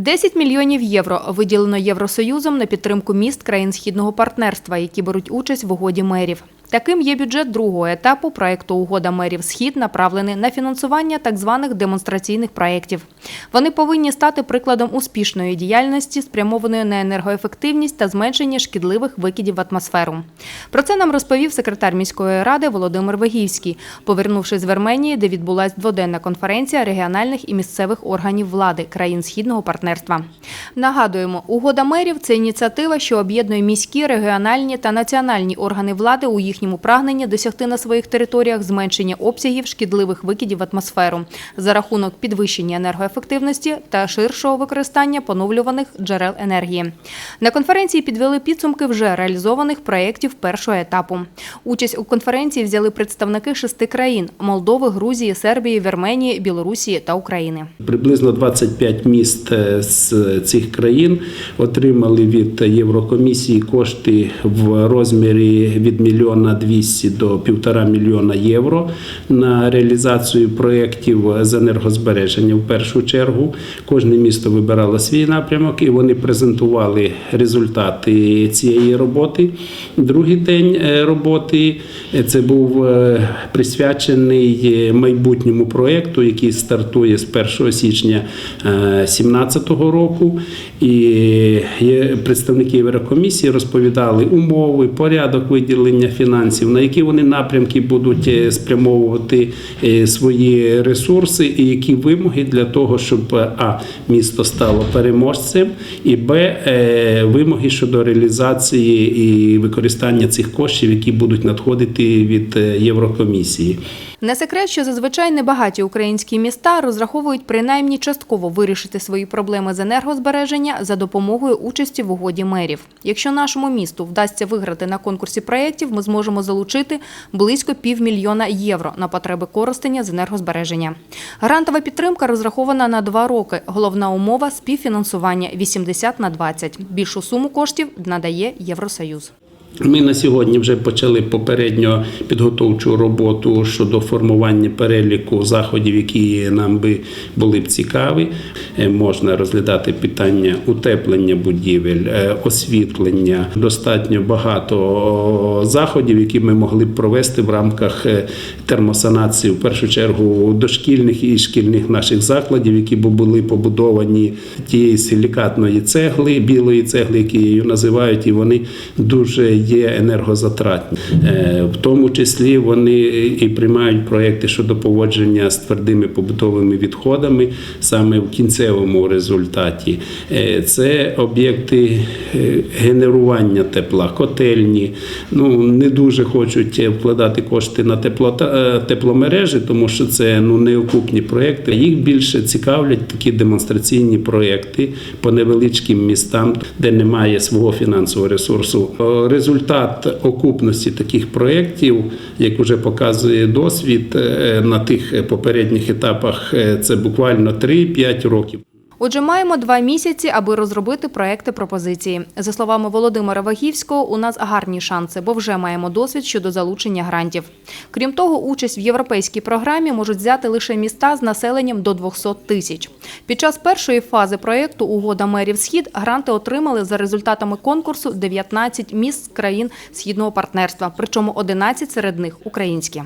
10 мільйонів євро виділено Євросоюзом на підтримку міст країн східного партнерства, які беруть участь в угоді мерів. Таким є бюджет другого етапу проекту Угода мерів Схід, направлений на фінансування так званих демонстраційних проєктів. Вони повинні стати прикладом успішної діяльності, спрямованої на енергоефективність та зменшення шкідливих викидів в атмосферу. Про це нам розповів секретар міської ради Володимир Вегівський, повернувшись з Вірменії, де відбулася дводенна конференція регіональних і місцевих органів влади країн східного партнерства. Нагадуємо, угода мерів це ініціатива, що об'єднує міські, регіональні та національні органи влади у їхньому прагненні досягти на своїх територіях зменшення обсягів шкідливих викидів в атмосферу за рахунок підвищення енергоефективності та ширшого використання поновлюваних джерел енергії. На конференції підвели підсумки вже реалізованих проєктів першого етапу. Участь у конференції взяли представники шести країн: Молдови, Грузії, Сербії, Вірменії, Білорусі та України. Приблизно 25 міст е, з цих країн отримали від Єврокомісії кошти в розмірі від мільйона 200 до півтора мільйона євро на реалізацію проєктів з енергозбереження. В першу чергу кожне місто вибирало свій напрямок і вони презентували результати цієї роботи. Другий день е, роботи е, це був е, присвячений майбутньому проєкту, який стартує з 1 січня 2017 року. І представники Єврокомісії розповідали умови, порядок виділення фінансів, на які вони напрямки будуть е, спрямовувати е, свої ресурси, і які вимоги для того, щоб е, а місто стало переможцем, і б вимоги щодо реалізації і використання цих коштів, які будуть надходити від Єврокомісії. Не секрет, що зазвичай небагаті українські міста розраховують принаймні частково вирішити свої проблеми з енергозбереження за допомогою участі в угоді мерів. Якщо нашому місту вдасться виграти на конкурсі проєктів, ми зможемо залучити близько півмільйона євро на потреби користення з енергозбереження. Грантова підтримка розрахована на два роки. Головна умова співфінансування 80 на 20. Більшу суму коштів надає Євросоюз. Ми на сьогодні вже почали попередньо підготовчу роботу щодо формування переліку заходів, які нам би були б цікаві. Е, Можна розглядати питання утеплення будівель, е, освітлення. Достатньо багато заходів, які ми могли б провести в рамках е, термосанації, в першу чергу дошкільних і шкільних наших закладів, які були побудовані тієї силікатної цегли, білої цегли, які її називають, і вони дуже є енергозатратні. Е, В тому числі вони і приймають проекти щодо поводження з твердими побутовими відходами саме в кінцевому результаті. Е, Це об'єкти е, генерування тепла, котельні. Ну не дуже хочуть вкладати кошти на теплота, е, тепломережі, тому що це ну неокупні проекти. Їх більше цікавлять такі демонстраційні проекти по невеличким містам, де немає свого фінансового ресурсу. Результат окупності таких проєктів, як вже показує досвід е, на тих попередніх етапах, е, це буквально 3-5 років. Отже, маємо два місяці, аби розробити проекти пропозиції. За словами Володимира Вагівського, у нас гарні шанси, бо вже маємо досвід щодо залучення грантів. Крім того, участь в європейській програмі можуть взяти лише міста з населенням до 200 тисяч. Під час першої фази проєкту Угода мерів Схід гранти отримали за результатами конкурсу 19 міст країн східного партнерства, причому 11 серед них українські.